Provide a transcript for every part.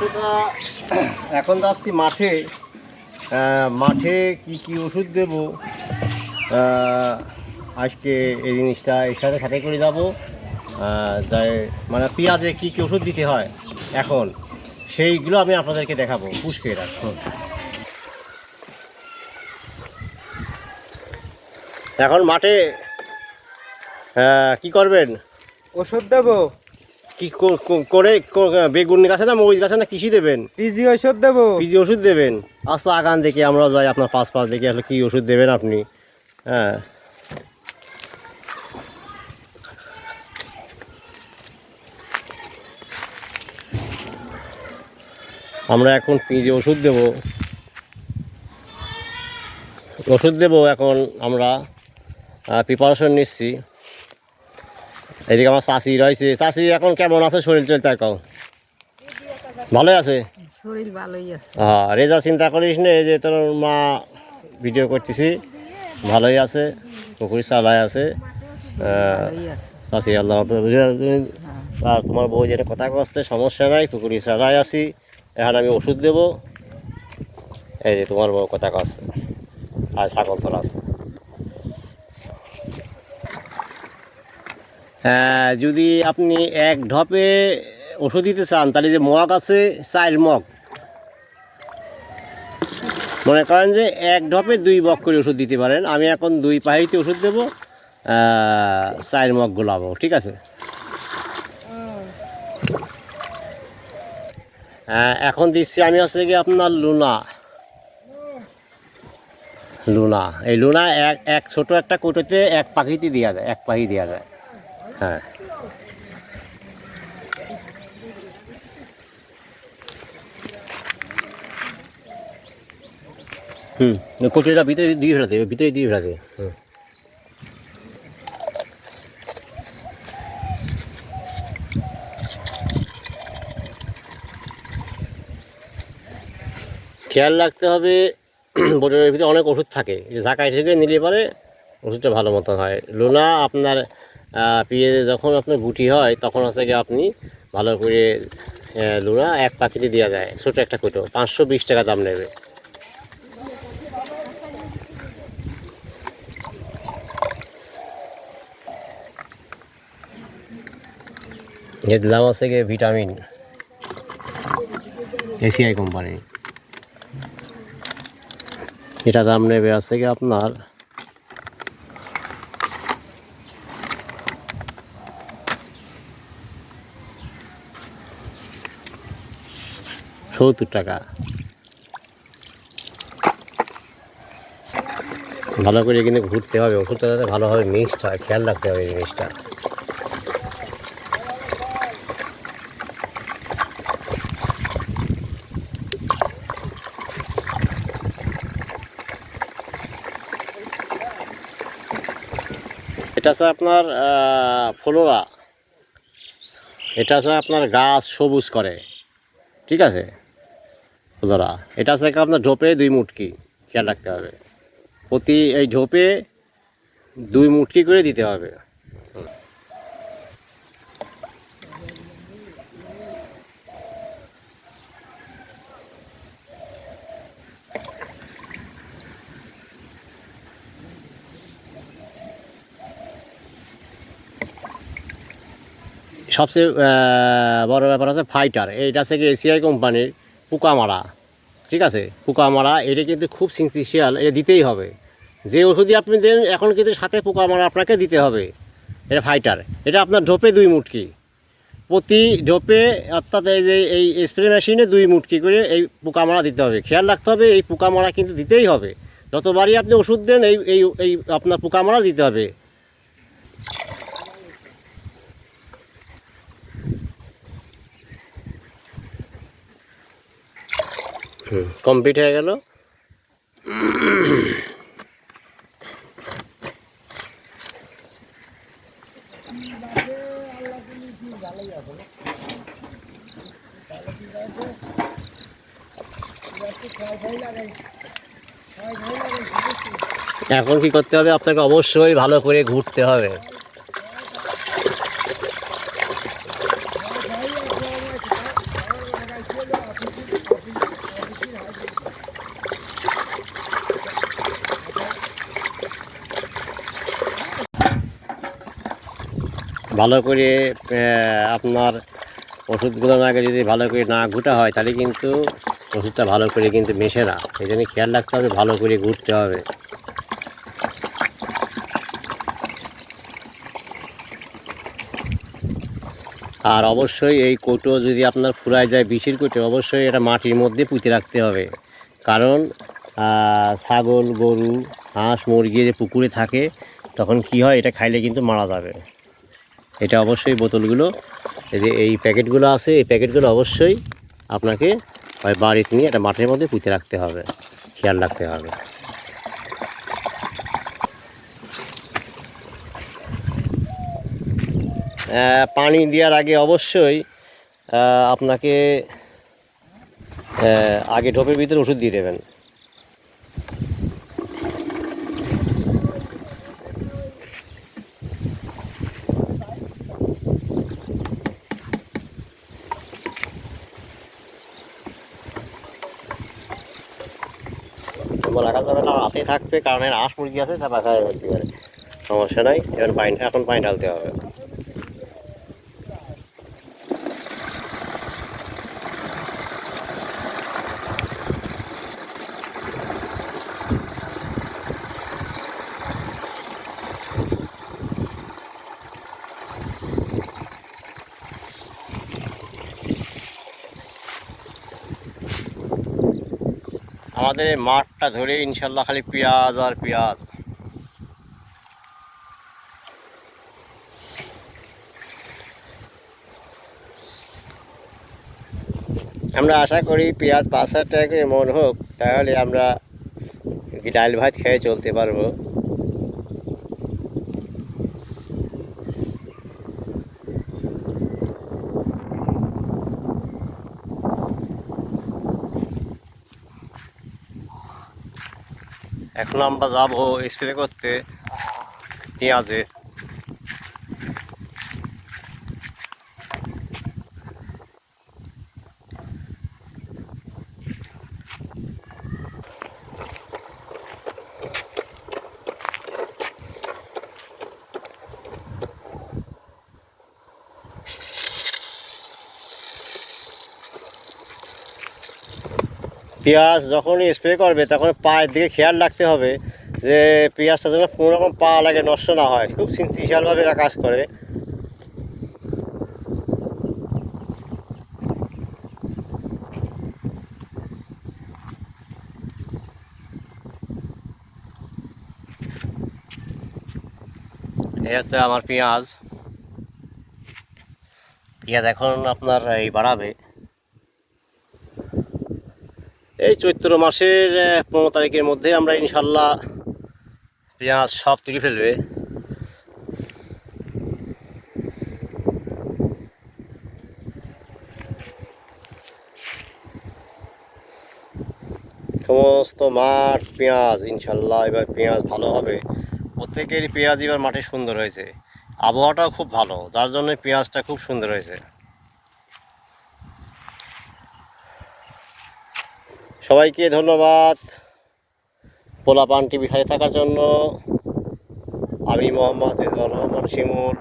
দর্শকরা এখন তো আসছি মাঠে। মাঠে কি কি ওষুধ দেব? আজকে এই জিনিসটা এর সাথে সাথে করে যাব। যাই মানে পেঁয়াজে কি কি ওষুধ দিতে হয় এখন সেইগুলো আমি আপনাদেরকে দেখাবো। পুষ্পে রাখুন। এখন মাঠে কি করবেন? ওষুধ দেবো। কি করে বেগুন গাছে না মরিচ গাছে না কৃষি দেবেন? পিজি ওষুধ দেবো। পিজি ওষুধ দেবেন? আস্তে আগান দেখে আমরা যাই আপনার পাশ পাশ দেখে আসলে কী ওষুধ দেবেন আপনি। হ্যাঁ। আমরা এখন পিজি ওষুধ দেব। ওষুধ দেব এখন আমরা প্রিপারেশন নিচ্ছি। এদিকে আমার চাষি রয়েছে। চাষি এখন কেমন আছে? শরীর তাই কও। ভালোই আছে? শরীর ভালোই আছে। হ্যাঁ রেজা চিন্তা করিস না এই যে তোর মা ভিডিও করতেছি। ভালোই আছে পুকুরি চালায় আছে। চাষি আল্লাহ মতো আর তোমার বউ যেটা কথা কচ্ছে সমস্যা নাই পুকুরি চালায় আছি। এখন আমি ওষুধ দেবো। এই যে তোমার বউ কথা কচ্ছে। আর ছাগল চড়াচ্ছে। যদি আপনি এক ঢপে ওষুধ দিতে চান তাহলে যে মগ আছে চার মগ। মনে করেন যে এক ঢপে দুই বক করে ওষুধ দিতে পারেন। আমি এখন দুই পাহিতে ওষুধ দেবো চার মগ গোলাবো ঠিক আছে? হ্যাঁ, এখন দিচ্ছি আমি হচ্ছে কি আপনার লুনা। লুনা এই লুনা এক এক ছোট একটা কোটোতে এক পাখিতে দেওয়া যায় এক পাখি দেওয়া যায়। হ্যাঁ। হুম ভিতরে দিয়ে ভিতরে দিয়ে হুম। খেয়াল রাখতে হবে বোটের ভিতরে অনেক ওষুধ থাকে। যে ঝাঁকায় থেকে নিলে পরে ওষুধটা ভালো মতন হয়। লোনা আপনার আহ, যখন আপনার গুটি হয় তখন হচ্ছে গিয়ে আপনি ভালো করে লোনা এক পাখিতে দেওয়া যায় ছোটো একটা কুটো পাঁচশো বিশ টাকা দাম নেবে। এ দিলাম হচ্ছে গিয়ে ভিটামিন এসিআই কোম্পানি। এটা দাম নেবে আছে কি আপনার সত্তর টাকা। ভালো করে কিন্তু ঘুরতে হবে, ওষুধটা যাতে ভালোভাবে মিক্সড হয়, খেয়াল রাখতে হবে এই জিনিসটা। এটা আছে আপনার ফলোরা এটা আছে আপনার গাছ সবুজ করে। ঠিক আছে? ফলোরা এটা আছে আপনার ঝোপে দুই মুটকি, খেয়াল রাখতে হবে। প্রতি এই ঝোপে দুই মুটকি করে দিতে হবে। সবচেয়ে বড় ব্যাপার আছে ফাইটার এইটা থেকে এসিআই কোম্পানির পোকা মারা ঠিক আছে? পোকা মারা এটা কিন্তু খুব সিনসিশিয়াল এটা দিতেই হবে। যে ওষুধই আপনি দেন, এখন কিন্তু সাথে পোকা মারা আপনাকে দিতে হবে। এটা ফাইটার এটা আপনার ঢোপে দুই মুটকি। প্রতি ঢোপে অর্থাৎ এই যে, এই স্প্রে মেশিনে দুই মুটকি করে এই পোকা মারা দিতে হবে। খেয়াল রাখতে হবে, এই পোকা মারা কিন্তু দিতেই হবে। যতবারই আপনি ওষুধ দেন, এই এই আপনার পোকা মারা দিতে হবে। কমপ্লিট হয়ে গেল। এখন কি করতে হবে? আপনাকে অবশ্যই ভালো করে ঘুরতে হবে। ভালো করে আপনার ওষুধগুলো আগে যদি ভালো করে না ঘুটা হয়, তাহলে কিন্তু ওষুধটা ভালো করে কিন্তু মেশে না। এই জন্য খেয়াল রাখতে হবে, ভালো করে ঘুরতে হবে। আর অবশ্যই এই কৌটো যদি আপনার ফুরায় যায় বিষের কৌটো, অবশ্যই এটা মাটির মধ্যে পুঁতে রাখতে হবে। কারণ ছাগল, গরু, হাঁস, মুরগি যে পুকুরে থাকে, তখন কি হয়, এটা খাইলে কিন্তু মারা যাবে। এটা অবশ্যই বোতলগুলো, এই যে এই প্যাকেটগুলো আছে, এই প্যাকেটগুলো অবশ্যই আপনাকে ওই বাড়িতে নিয়ে এটা মাঠের মধ্যে পুঁতে রাখতে হবে, খেয়াল রাখতে হবে। পানি দেওয়ার আগে অবশ্যই আপনাকে আগে ঢোপের ভিতরে ওষুধ দিয়ে দেবেন। রাখা যাবে না হাতে থাকবে, কারণ আঁশ মুরগি আছে, তা রাখা যাবে এবারে। সমস্যা নাই, এবার পাইন এখন পানি ঢালতে হবে আমাদের এই মাঠটা ধরে ইনশাল্লাহ খালি পেঁয়াজ আর পেঁয়াজ। আমরা আশা করি পেঁয়াজ পাঁচ হাজার টাকা করে মন হোক, তাহলে আমরা ডাল ভাত খেয়ে চলতে পারব। এখন আমরা যাব স্প্রে করতে। পেঁয়াজে পেঁয়াজ যখনই স্প্রে করবে, তখন পায়ের দিকে খেয়াল রাখতে হবে যে পেঁয়াজটা যেন কোনো রকম পা লাগে, নষ্ট না হয়। খুব সিনসিয়ালভাবে এরা কাজ করে। আমার পেঁয়াজ। পেঁয়াজ এখন আপনার এই বাড়াবে। এই চৈত্র মাসের পনেরো তারিখের মধ্যে আমরা ইনশাল্লাহ পেঁয়াজ সব তুলে ফেলবে। সমস্ত মাঠ পেঁয়াজ, ইনশাল্লাহ এবার পেঁয়াজ ভালো হবে। প্রত্যেকেরই পেঁয়াজ এবার মাঠে সুন্দর হয়েছে। আবহাওয়াটাও খুব ভালো, যার জন্য পেঁয়াজটা খুব সুন্দর হয়েছে। সবাইকে ধন্যবাদ। পোলাপান টিভি সাথে থাকার জন্য আমি মোহাম্মদ রেজাউল রহমান শিমুর।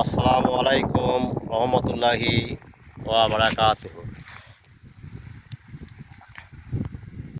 আসসালামু আলাইকুম রহমতুল্লাহি ওয়া বারাকাতুহু।